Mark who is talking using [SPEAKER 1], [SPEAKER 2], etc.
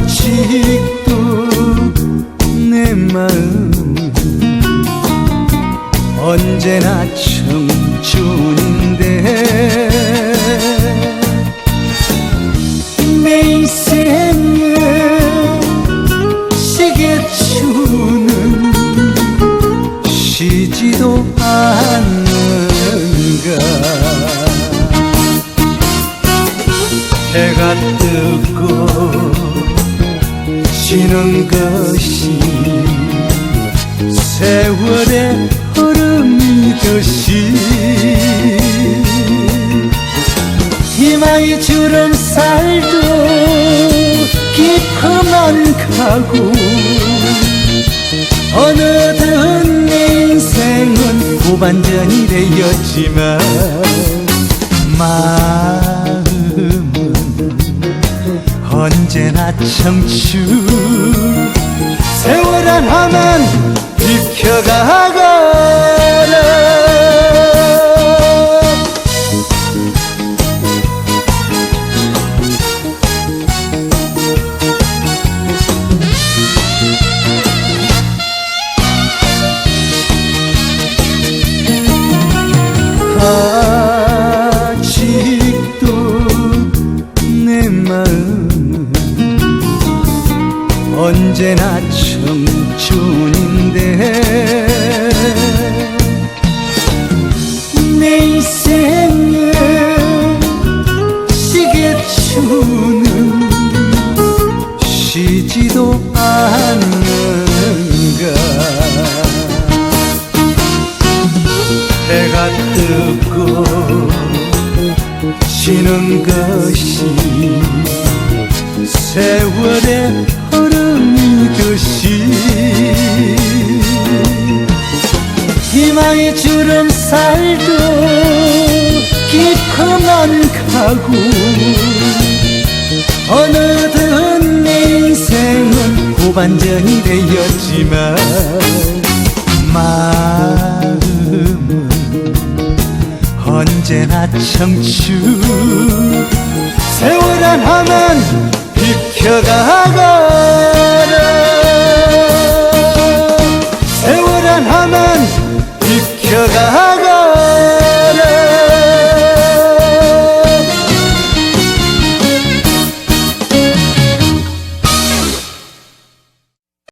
[SPEAKER 1] 아직도 내 마음 언제나 청춘인 해가 뜨고 지는 것이 세월의 흐름이듯이 희망의 주름살도 깊어만 가고 어느덧 내 인생은 후반전이 되었지만 언제나 청춘. 세월 하나만 비켜가거 언제나 청춘인데. 내 인생의 시계추는 쉬지도 않는가. 해가 뜨고 지는 것이 세월의 희망의 주름살도 깊어만 가고 어느덧 내 인생은 후반전이 되었지만 마음은 언제나 청춘 세월 하나만 비켜가거라